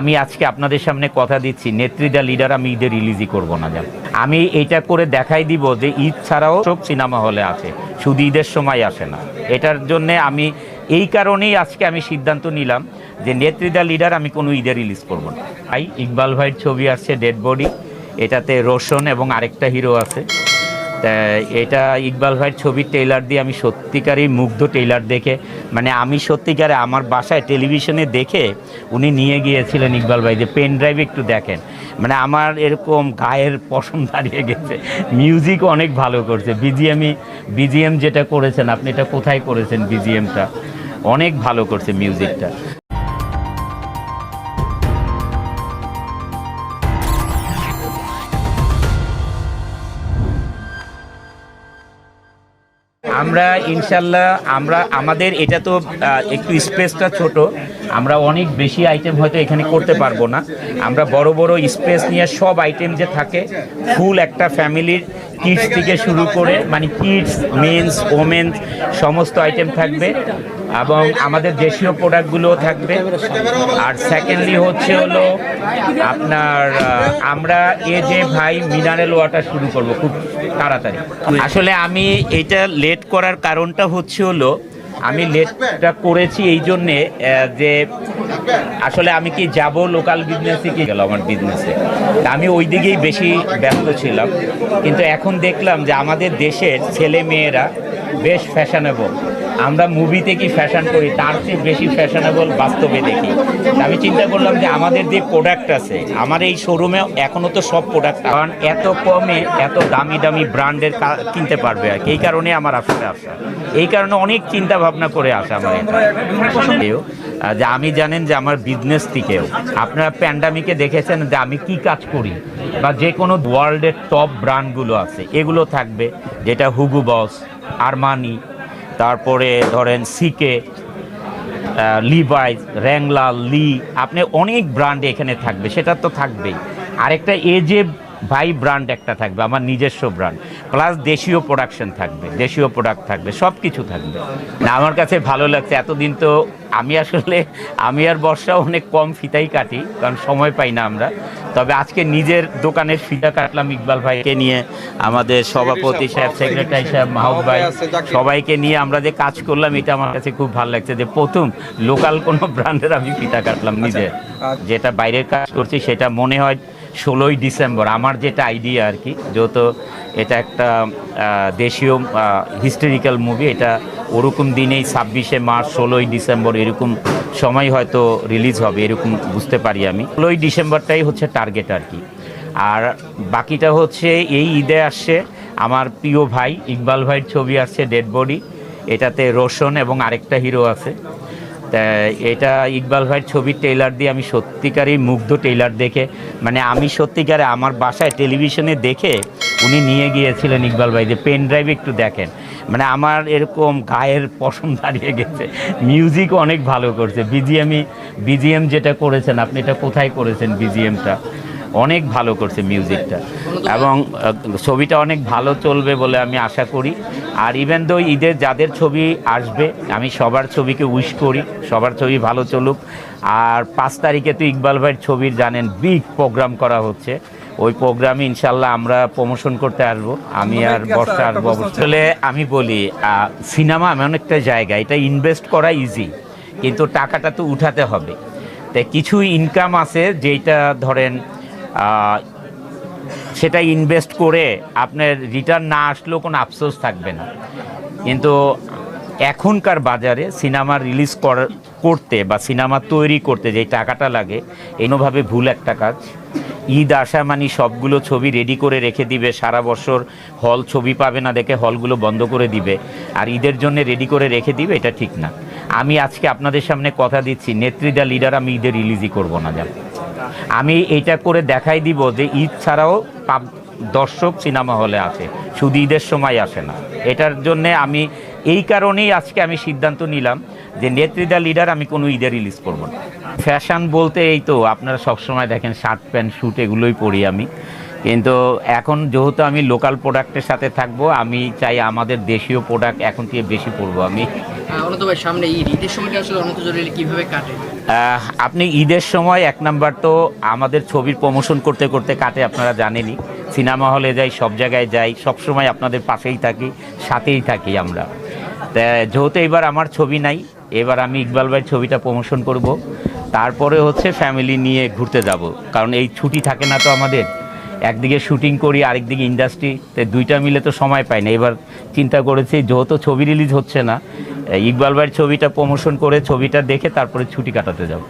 আমি আজকে আপনাদের সামনে কথা দিচ্ছি নেত্রীদা লিডার আমি ঈদে রিলিজই করব না যান আমি এইটা করে দেখাই দিব যে ঈদ ছাড়াও সব সিনেমা হলে আছে, শুধু ঈদের সময় আসে না। এটার জন্য আমি, এই কারণেই আজকে আমি সিদ্ধান্ত নিলাম যে নেত্রীদা লিডার আমি কোনো ঈদে রিলিজ করব না। ভাই, ইকবাল ভাইয়ের ছবি আসছে ডেড বডি এটাতে রোশন এবং আরেকটা হিরো আছে। এটা ইকবাল ভাইয়ের ছবির টেইলার দিয়ে আমি সত্যিকারই মুগ্ধ টেইলার দেখে। মানে আমি সত্যিকারে আমার বাসায় টেলিভিশনে দেখে উনি নিয়ে গিয়েছিলেন ইকবাল ভাই, যে পেন ড্রাইভ একটু দেখেন। মানে আমার এরকম গায়ের পশম দাঁড়িয়ে গেছে। মিউজিক অনেক ভালো করছে। বিজিএমই বিজিএম যেটা করেছেন, আপনি এটা কোথায় করেছেন বিজিএমটা অনেক ভালো করছে মিউজিকটা আমরা ইনশাল্লাহ, আমরা, আমাদের এটা তো একটু স্পেসটা ছোট। আমরা অনেক বেশি আইটেম হয়তো এখানে করতে পারব না। আমরা বড় বড় স্পেস নিয়ে সব আইটেম যে থাকে ফুল একটা ফ্যামিলির কিডস থেকে শুরু করে মানে কিডস মেন্স ওমেন্স সমস্ত আইটেম থাকবে। এবং আমাদের দেশীয় প্রোডাক্টগুলোও থাকবে। আর সেকেন্ডলি হচ্ছে হলো আপনার আমরা এ যে ভাই মিনারেল ওয়াটার শুরু করব খুব তাড়াতাড়ি। আসলে আমি এটা লেট করার কারণটা হচ্ছে হলো, আমি লেটটা করেছি এই জন্যে যে আসলে আমি কি যাব লোকাল বিজনেসে কি গেল আমার বিজনেসে আমি ওই দিকেই বেশি ব্যস্ত ছিলাম। কিন্তু এখন দেখলাম যে আমাদের দেশের ছেলে মেয়েরা বেশ ফ্যাশনেবল আমরা মুভিতে কি ফ্যাশন করি, তার চেয়ে বেশি ফ্যাশনেবল বাস্তবে দেখি। আমি চিন্তা করলাম যে আমাদের যে প্রোডাক্ট আছে, আমার এই শোরুমে এখনও তো সব প্রোডাক্ট কারণ এত কমে এত দামি দামি ব্র্যান্ডের কিনতে পারবে আর এই কারণে আমার আসলে আসা এই কারণে অনেক চিন্তা ভাবনা করে আসা আমার যে আমি জানেন যে আমার বিজনেস থেকেও আপনারা প্যান্ডামিকে দেখেছেন যে আমি কি কাজ করি? বা যে কোনো ওয়ার্ল্ডের টপ ব্র্যান্ডগুলো আছে, এগুলো থাকবে। যেটা হুগু বস আরমানি তারপরে ধরেন সিকে লিভাইজ র্যাংলা লি, আপনি অনেক ব্র্যান্ড এখানে থাকবে, সেটা তো থাকবেই। আরেকটা এজে ভাই ব্র্যান্ড একটা থাকবে আমার নিজস্ব ব্র্যান্ড প্লাস দেশীয় প্রোডাকশন থাকবে দেশীয় প্রোডাক্ট থাকবে সব কিছু থাকবে। না আমার কাছে ভালো লাগছে এতদিন তো আমি আসলে আমি আর বর্ষা অনেক কম ফিতাই কাটি কারণ সময় পাই না আমরা। তবে আজকে নিজের দোকানের ফিতা কাটলাম ইকবাল ভাইকে নিয়ে আমাদের সভাপতি সাহেব সেক্রেটারি সাহেব মাহবুব ভাই সবাইকে নিয়ে আমরা যে কাজ করলাম এটা আমার কাছে খুব ভালো লাগছে যে প্রথম লোকাল কোনো ব্র্যান্ডের আমি ফিতা কাটলাম নিজে। যেটা বাইরের কাজ করছি সেটা মনে হয় ষোলোই ডিসেম্বর, আমার যেটা আইডিয়া আর কি যেহেতু এটা একটা দেশীয় হিস্টোরিক্যাল মুভি এটা ওরকম দিনেই ছাব্বিশে মার্চ, ষোলোই ডিসেম্বর এরকম সময় হয়তো রিলিজ হবে, এরকম বুঝতে পারি আমি। ষোলোই ডিসেম্বরটাই হচ্ছে টার্গেট আর কি আর বাকিটা হচ্ছে, এই ঈদে আসছে আমার প্রিয় ভাই, ইকবাল ভাইয়ের ছবি আসছে ডেড বডি এটাতে রোশন এবং আরেকটা হিরো আছে। এটা ইকবাল ভাইয়ের ছবির টেইলার দিয়ে আমি সত্যিকারই মুগ্ধ টেইলার দেখে মানে আমি সত্যিকারে আমার বাসায় টেলিভিশনে দেখে উনি নিয়ে গিয়েছিলেন ইকবাল ভাই, যে পেন ড্রাইভ একটু দেখেন। মানে আমার এরকম গায়ের পশম দাঁড়িয়ে গেছে। মিউজিক অনেক ভালো করছে। বিজিএমই বিজিএম যেটা করেছেন, আপনি এটা কোথায় করেছেন বিজিএমটা অনেক ভালো করছে মিউজিকটা। এবং ছবিটা অনেক ভালো চলবে বলে আমি আশা করি। আর ইভেন দো ঈদের যাদের ছবি আসবে আমি সবার ছবিকে উইশ করি সবার ছবি ভালো চলুক। আর পাঁচ তারিখে তো ইকবাল ভাইয়ের ছবির জানেন বিগ প্রোগ্রাম করা হচ্ছে। ওই প্রোগ্রামে ইনশাল্লাহ আমরা প্রমোশন করতে আসব। আমি আর বর্ষা আসব আসলে আমি বলি সিনেমা এমন একটা জায়গা এটা ইনভেস্ট করা ইজি কিন্তু টাকাটা তো উঠাতে হবে। তাই কিছু ইনকাম আছে যেটা ধরেন সেটা ইনভেস্ট করে আপনার রিটার্ন না আসলেও কোনো আফসোস থাকবে না। কিন্তু এখনকার বাজারে সিনেমা রিলিজ করতে বা সিনেমা তৈরি করতে যে টাকাটা লাগে, এনোভাবে ভুল একটা কাজ। ঈদ আসা মানে সবগুলো ছবি রেডি করে রেখে দিবে, সারা বছর হল ছবি পাবে না দেখে হলগুলো বন্ধ করে দিবে, আর ঈদের জন্য রেডি করে রেখে দিবে, এটা ঠিক না। আমি আজকে আপনাদের সামনে কথা দিচ্ছি নেত্রীদা লিডার আমি ঈদের রিলিজই করব না জান আমি এটা করে দেখাই দিব যে ঈদ ছাড়াও দর্শক সিনেমা হলে আছে। শুধু ঈদের সময় আসে না। এটার জন্য আমি, এই কারণেই আজকে আমি সিদ্ধান্ত নিলাম যে নেত্রীদা লিডার আমি কোনো ঈদে রিলিজ করব না। ফ্যাশন বলতে এই তো, আপনারা সবসময় দেখেন শার্ট, প্যান্ট শ্যুট এগুলোই পরি আমি। কিন্তু এখন যেহেতু আমি লোকাল প্রোডাক্টের সাথে থাকব, আমি চাই আমাদের দেশীয় প্রোডাক্ট এখন থেকে বেশি পরবো। আমি ভাই আপনি ঈদের সময় এক নাম্বার তো আমাদের ছবির প্রমোশন করতে করতে কাটে, আপনারা জানেনই। সিনেমা হলে যাই, সব জায়গায় যাই, সব সময় আপনাদের পাশেই থাকি, সাথেই থাকি আমরা। যেহেতু এবার আমার ছবি নাই, এবার আমি ইকবাল ভাইয়ের ছবিটা প্রমোশন করব। তারপরে হচ্ছে ফ্যামিলি নিয়ে ঘুরতে যাব, কারণ এই ছুটি থাকে না তো আমাদের। একদিকে শুটিং করি, আরেকদিকে ইন্ডাস্ট্রি তো দুইটা মিলে তো সময় পাই না। এবার চিন্তা করেছি, যেহেতু ছবি রিলিজ হচ্ছে না ইকবাল ভাইয়ের ছবিটা প্রমোশন করে ছবিটা দেখে তারপরে ছুটি কাটাতে যাব।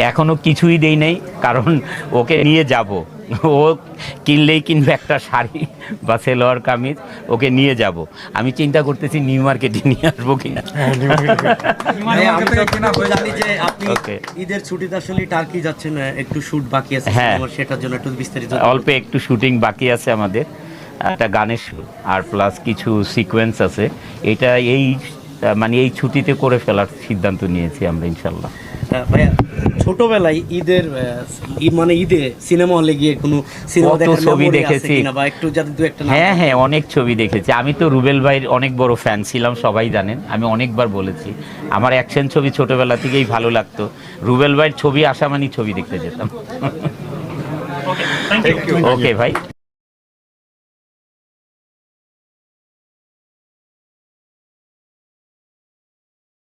এখনও কিছুই দেই নাই কারণ ওকে নিয়ে যাব। ও কিনলেই কিনবে একটা শাড়ি বা সেলোয়ার কামিজ ওকে নিয়ে যাব। আমি চিন্তা করতেছি নিউ মার্কেটে নিয়ে আসব কিনা। ভাই, আমি তো জানি যে আপনি Okay. ঈদের ছুটিতে আসলে টার্কি যাচ্ছেন একটু শুট বাকি আছে হ্যাঁ। সেটার জন্য একটু বিস্তারিত অল্প একটু শুটিং বাকি আছে আমাদের। একটা গানের shoot আর প্লাস কিছু সিকোয়েন্স আছে। এটা এই মানে এই ছুটিতে করে ফেলার সিদ্ধান্ত নিয়েছি আমরা ইনশাল্লাহ। হ্যাঁ, ভাইয়া ছোটবেলায় ঈদের মানে ঈদে সিনেমা হলে গিয়ে কোনো সিনেমা দেখার ছবি দেখেছি। বা একটু যাতে দু একটা হ্যাঁ হ্যাঁ অনেক ছবি দেখেছি। আমি তো রুবেল ভাইয়ের অনেক বড় ফ্যান ছিলাম সবাই জানেন। আমি অনেকবার বলেছি আমার অ্যাকশন ছবি ছোটবেলা থেকেই ভালো লাগতো। রুবেল ভাইয়ের ছবি আসা মানে ছবি দেখতে যেতাম। ওকে ভাই।